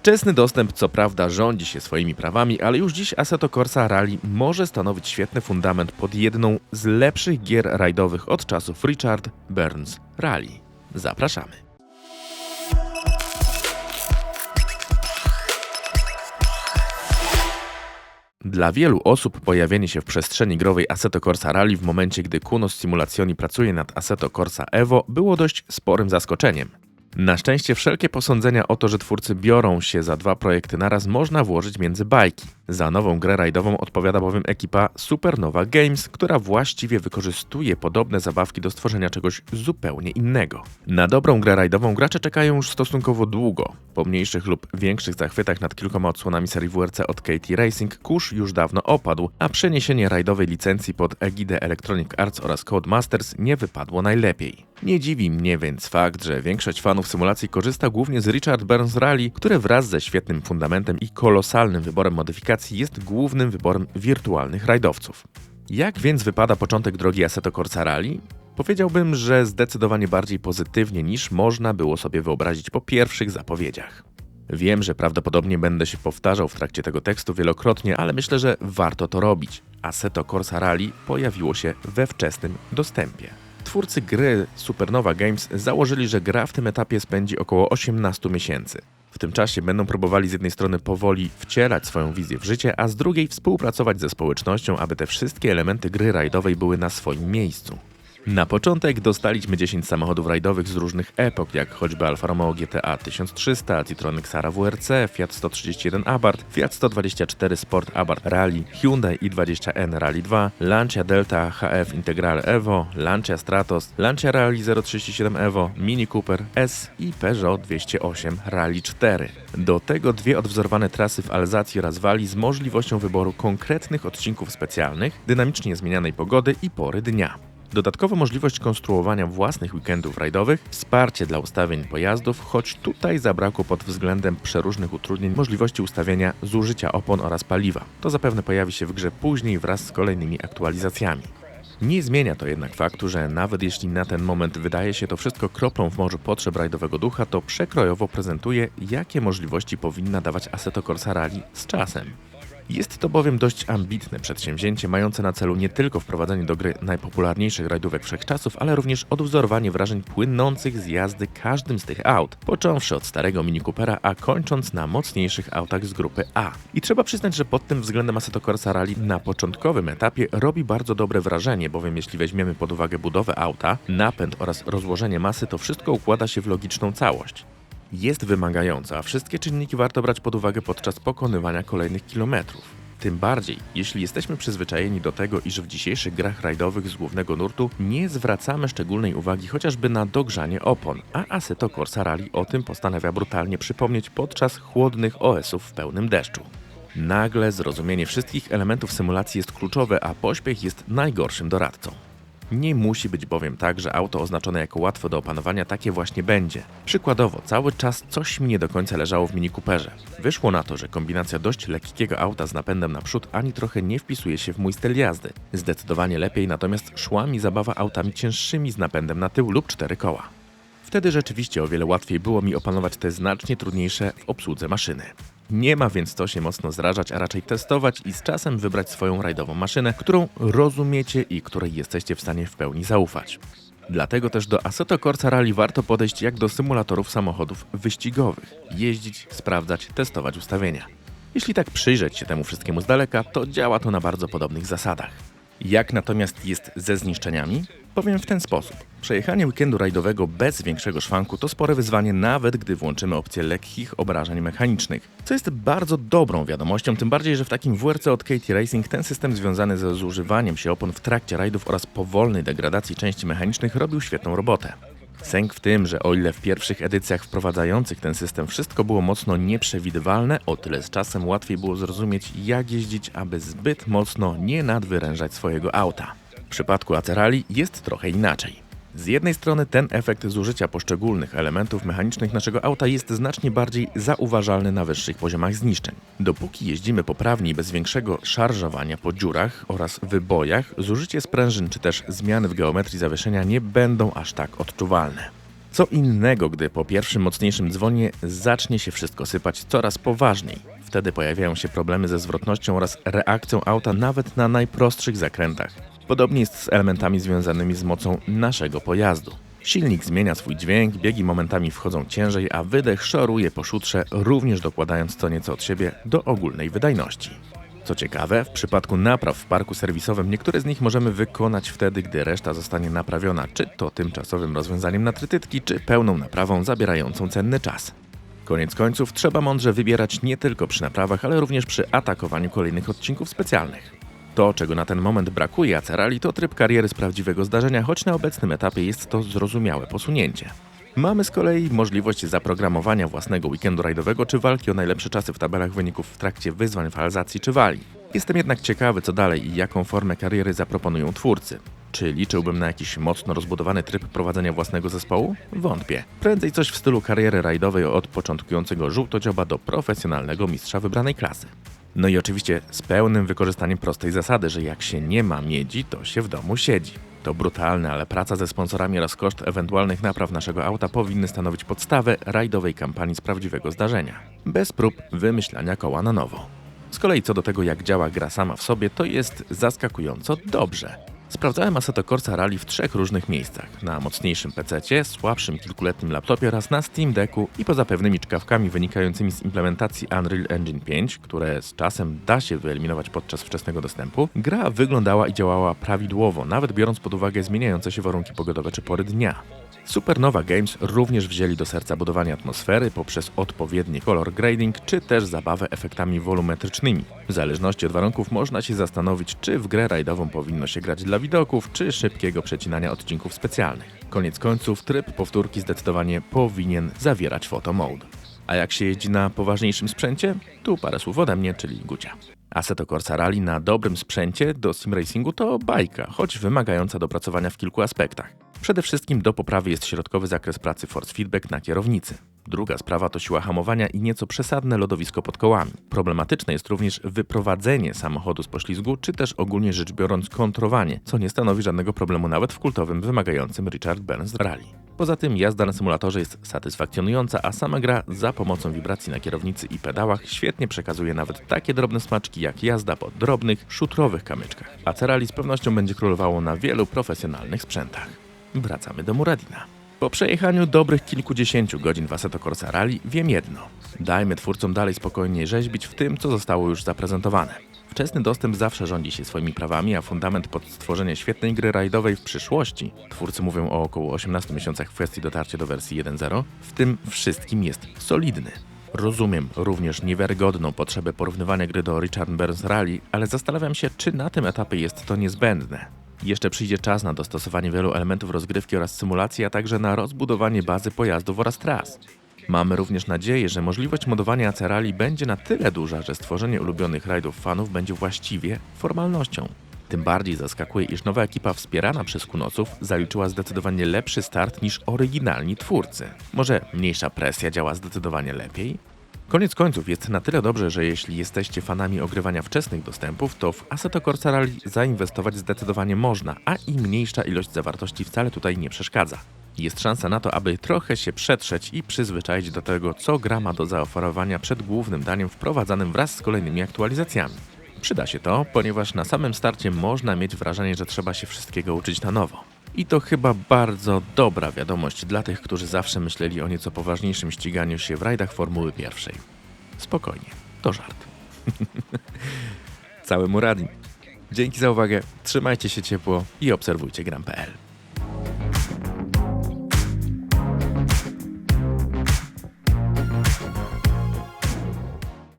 Wczesny dostęp co prawda rządzi się swoimi prawami, ale już dziś Assetto Corsa Rally może stanowić świetny fundament pod jedną z lepszych gier rajdowych od czasów Richard Burns Rally. Zapraszamy. Dla wielu osób pojawienie się w przestrzeni growej Assetto Corsa Rally w momencie, gdy Kunos Simulazioni pracuje nad Assetto Corsa Evo było dość sporym zaskoczeniem. Na szczęście wszelkie posądzenia o to, że twórcy biorą się za dwa projekty naraz można włożyć między bajki. Za nową grę rajdową odpowiada bowiem ekipa Supernova Games, która właściwie wykorzystuje podobne zabawki do stworzenia czegoś zupełnie innego. Na dobrą grę rajdową gracze czekają już stosunkowo długo. Po mniejszych lub większych zachwytach nad kilkoma odsłonami serii WRC od KT Racing kurz już dawno opadł, a przeniesienie rajdowej licencji pod egidę Electronic Arts oraz Codemasters nie wypadło najlepiej. Nie dziwi mnie więc fakt, że większość fanów symulacji korzysta głównie z Richard Burns Rally, które wraz ze świetnym fundamentem i kolosalnym wyborem modyfikacji jest głównym wyborem wirtualnych rajdowców. Jak więc wypada początek drogi Assetto Corsa Rally? Powiedziałbym, że zdecydowanie bardziej pozytywnie niż można było sobie wyobrazić po pierwszych zapowiedziach. Wiem, że prawdopodobnie będę się powtarzał w trakcie tego tekstu wielokrotnie, ale myślę, że warto to robić. Assetto Corsa Rally pojawiło się we wczesnym dostępie. Twórcy gry Supernova Games założyli, że gra w tym etapie spędzi około 18 miesięcy. W tym czasie będą próbowali z jednej strony powoli wcielać swoją wizję w życie, a z drugiej współpracować ze społecznością, aby te wszystkie elementy gry rajdowej były na swoim miejscu. Na początek dostaliśmy 10 samochodów rajdowych z różnych epok, jak choćby Alfa Romeo GTA 1300, Citroen Xara WRC, Fiat 131 Abarth, Fiat 124 Sport Abarth Rally, Hyundai i20N Rally 2, Lancia Delta HF Integrale Evo, Lancia Stratos, Lancia Rally 037 Evo, Mini Cooper S i Peugeot 208 Rally 4. Do tego dwie odwzorowane trasy w Alzacji oraz Walii z możliwością wyboru konkretnych odcinków specjalnych, dynamicznie zmienianej pogody i pory dnia. Dodatkowo możliwość konstruowania własnych weekendów rajdowych, wsparcie dla ustawień pojazdów, choć tutaj zabrakło pod względem przeróżnych utrudnień możliwości ustawienia zużycia opon oraz paliwa. To zapewne pojawi się w grze później wraz z kolejnymi aktualizacjami. Nie zmienia to jednak faktu, że nawet jeśli na ten moment wydaje się to wszystko kroplą w morzu potrzeb rajdowego ducha, to przekrojowo prezentuje, jakie możliwości powinna dawać Assetto Corsa Rally z czasem. Jest to bowiem dość ambitne przedsięwzięcie, mające na celu nie tylko wprowadzenie do gry najpopularniejszych rajdówek wszechczasów, ale również odwzorowanie wrażeń płynących z jazdy każdym z tych aut, począwszy od starego Mini Coopera, a kończąc na mocniejszych autach z grupy A. I trzeba przyznać, że pod tym względem Assetto Corsa Rally na początkowym etapie robi bardzo dobre wrażenie, bowiem jeśli weźmiemy pod uwagę budowę auta, napęd oraz rozłożenie masy, to wszystko układa się w logiczną całość jest wymagająca, a wszystkie czynniki warto brać pod uwagę podczas pokonywania kolejnych kilometrów. Tym bardziej, jeśli jesteśmy przyzwyczajeni do tego, iż w dzisiejszych grach rajdowych z głównego nurtu nie zwracamy szczególnej uwagi chociażby na dogrzanie opon, a Assetto Corsa Rally o tym postanawia brutalnie przypomnieć podczas chłodnych OS-ów w pełnym deszczu. Nagle zrozumienie wszystkich elementów symulacji jest kluczowe, a pośpiech jest najgorszym doradcą. Nie musi być bowiem tak, że auto oznaczone jako łatwe do opanowania takie właśnie będzie. Przykładowo, cały czas coś mi nie do końca leżało w Mini Cooperze. Wyszło na to, że kombinacja dość lekkiego auta z napędem naprzód ani trochę nie wpisuje się w mój styl jazdy. Zdecydowanie lepiej natomiast szła mi zabawa autami cięższymi z napędem na tył lub cztery koła. Wtedy rzeczywiście o wiele łatwiej było mi opanować te znacznie trudniejsze w obsłudze maszyny. Nie ma więc co się mocno zrażać, a raczej testować i z czasem wybrać swoją rajdową maszynę, którą rozumiecie i której jesteście w stanie w pełni zaufać. Dlatego też do Assetto Corsa Rally warto podejść jak do symulatorów samochodów wyścigowych. Jeździć, sprawdzać, testować ustawienia. Jeśli tak przyjrzeć się temu wszystkiemu z daleka, to działa to na bardzo podobnych zasadach. Jak natomiast jest ze zniszczeniami? Powiem w ten sposób. Przejechanie weekendu rajdowego bez większego szwanku to spore wyzwanie, nawet gdy włączymy opcję lekkich obrażeń mechanicznych, co jest bardzo dobrą wiadomością, tym bardziej, że w takim WRC od KT Racing ten system związany ze zużywaniem się opon w trakcie rajdów oraz powolnej degradacji części mechanicznych robił świetną robotę. Sęk w tym, że o ile w pierwszych edycjach wprowadzających ten system wszystko było mocno nieprzewidywalne, o tyle z czasem łatwiej było zrozumieć, jak jeździć, aby zbyt mocno nie nadwyrężać swojego auta. W przypadku Acerali jest trochę inaczej. Z jednej strony ten efekt zużycia poszczególnych elementów mechanicznych naszego auta jest znacznie bardziej zauważalny na wyższych poziomach zniszczeń. Dopóki jeździmy poprawnie bez większego szarżowania po dziurach oraz wybojach, zużycie sprężyn czy też zmiany w geometrii zawieszenia nie będą aż tak odczuwalne. Co innego, gdy po pierwszym mocniejszym dzwonie zacznie się wszystko sypać coraz poważniej. Wtedy pojawiają się problemy ze zwrotnością oraz reakcją auta nawet na najprostszych zakrętach. Podobnie jest z elementami związanymi z mocą naszego pojazdu. Silnik zmienia swój dźwięk, biegi momentami wchodzą ciężej, a wydech szoruje po szutrze, również dokładając co nieco od siebie do ogólnej wydajności. Co ciekawe, w przypadku napraw w parku serwisowym niektóre z nich możemy wykonać wtedy, gdy reszta zostanie naprawiona, czy to tymczasowym rozwiązaniem na trytytki, czy pełną naprawą zabierającą cenny czas. Koniec końców trzeba mądrze wybierać nie tylko przy naprawach, ale również przy atakowaniu kolejnych odcinków specjalnych. To, czego na ten moment brakuje Acerali, to tryb kariery z prawdziwego zdarzenia, choć na obecnym etapie jest to zrozumiałe posunięcie. Mamy z kolei możliwość zaprogramowania własnego weekendu rajdowego czy walki o najlepsze czasy w tabelach wyników w trakcie wyzwań w Alzacji czy Walii. Jestem jednak ciekawy co dalej i jaką formę kariery zaproponują twórcy. Czy liczyłbym na jakiś mocno rozbudowany tryb prowadzenia własnego zespołu? Wątpię. Prędzej coś w stylu kariery rajdowej od początkującego żółtodzioba do profesjonalnego mistrza wybranej klasy. No i oczywiście z pełnym wykorzystaniem prostej zasady, że jak się nie ma miedzi, to się w domu siedzi. To brutalne, ale praca ze sponsorami oraz koszt ewentualnych napraw naszego auta powinny stanowić podstawę rajdowej kampanii z prawdziwego zdarzenia. Bez prób wymyślania koła na nowo. Z kolei co do tego, jak działa gra sama w sobie, to jest zaskakująco dobrze. Sprawdzałem Assetto Corsa Rally w trzech różnych miejscach. Na mocniejszym PC, słabszym kilkuletnim laptopie oraz na Steam Decku i poza pewnymi czkawkami wynikającymi z implementacji Unreal Engine 5, które z czasem da się wyeliminować podczas wczesnego dostępu, gra wyglądała i działała prawidłowo, nawet biorąc pod uwagę zmieniające się warunki pogodowe czy pory dnia. Supernova Games również wzięli do serca budowanie atmosfery poprzez odpowiedni color grading, czy też zabawę efektami wolumetrycznymi. W zależności od warunków można się zastanowić, czy w grę rajdową powinno się grać dla widoków, czy szybkiego przecinania odcinków specjalnych. Koniec końców tryb powtórki zdecydowanie powinien zawierać photo mode. A jak się jeździ na poważniejszym sprzęcie? Tu parę słów ode mnie, czyli Gucia. Assetto Corsa Rally na dobrym sprzęcie do sim racingu to bajka, choć wymagająca dopracowania w kilku aspektach. Przede wszystkim do poprawy jest środkowy zakres pracy force feedback na kierownicy. Druga sprawa to siła hamowania i nieco przesadne lodowisko pod kołami. Problematyczne jest również wyprowadzenie samochodu z poślizgu, czy też ogólnie rzecz biorąc kontrowanie, co nie stanowi żadnego problemu nawet w kultowym, wymagającym Richard Burns Rally. Poza tym jazda na symulatorze jest satysfakcjonująca, a sama gra za pomocą wibracji na kierownicy i pedałach świetnie przekazuje nawet takie drobne smaczki jak jazda po drobnych, szutrowych kamyczkach. A Cerali z pewnością będzie królowało na wielu profesjonalnych sprzętach. Wracamy do Muradina. Po przejechaniu dobrych kilkudziesięciu godzin w Assetto Corsa Rally wiem jedno. Dajmy twórcom dalej spokojnie rzeźbić w tym, co zostało już zaprezentowane. Wczesny dostęp zawsze rządzi się swoimi prawami, a fundament pod stworzenie świetnej gry rajdowej w przyszłości, twórcy mówią o około 18 miesiącach w kwestii dotarcia do wersji 1.0, w tym wszystkim jest solidny. Rozumiem również niewiarygodną potrzebę porównywania gry do Richard Burns Rally, ale zastanawiam się, czy na tym etapie jest to niezbędne. Jeszcze przyjdzie czas na dostosowanie wielu elementów rozgrywki oraz symulacji, a także na rozbudowanie bazy pojazdów oraz tras. Mamy również nadzieję, że możliwość modowania Acerali będzie na tyle duża, że stworzenie ulubionych rajdów fanów będzie właściwie formalnością. Tym bardziej zaskakuje, iż nowa ekipa wspierana przez Kunoców zaliczyła zdecydowanie lepszy start niż oryginalni twórcy. Może mniejsza presja działa zdecydowanie lepiej? Koniec końców jest na tyle dobrze, że jeśli jesteście fanami ogrywania wczesnych dostępów, to w Assetto Corsa zainwestować zdecydowanie można, a i mniejsza ilość zawartości wcale tutaj nie przeszkadza. Jest szansa na to, aby trochę się przetrzeć i przyzwyczaić do tego, co gra ma do zaoferowania przed głównym daniem wprowadzanym wraz z kolejnymi aktualizacjami. Przyda się to, ponieważ na samym starcie można mieć wrażenie, że trzeba się wszystkiego uczyć na nowo. I to chyba bardzo dobra wiadomość dla tych, którzy zawsze myśleli o nieco poważniejszym ściganiu się w rajdach Formuły pierwszej. Spokojnie, to żart. Cały Muradin. Dzięki za uwagę, trzymajcie się ciepło i obserwujcie gram.pl.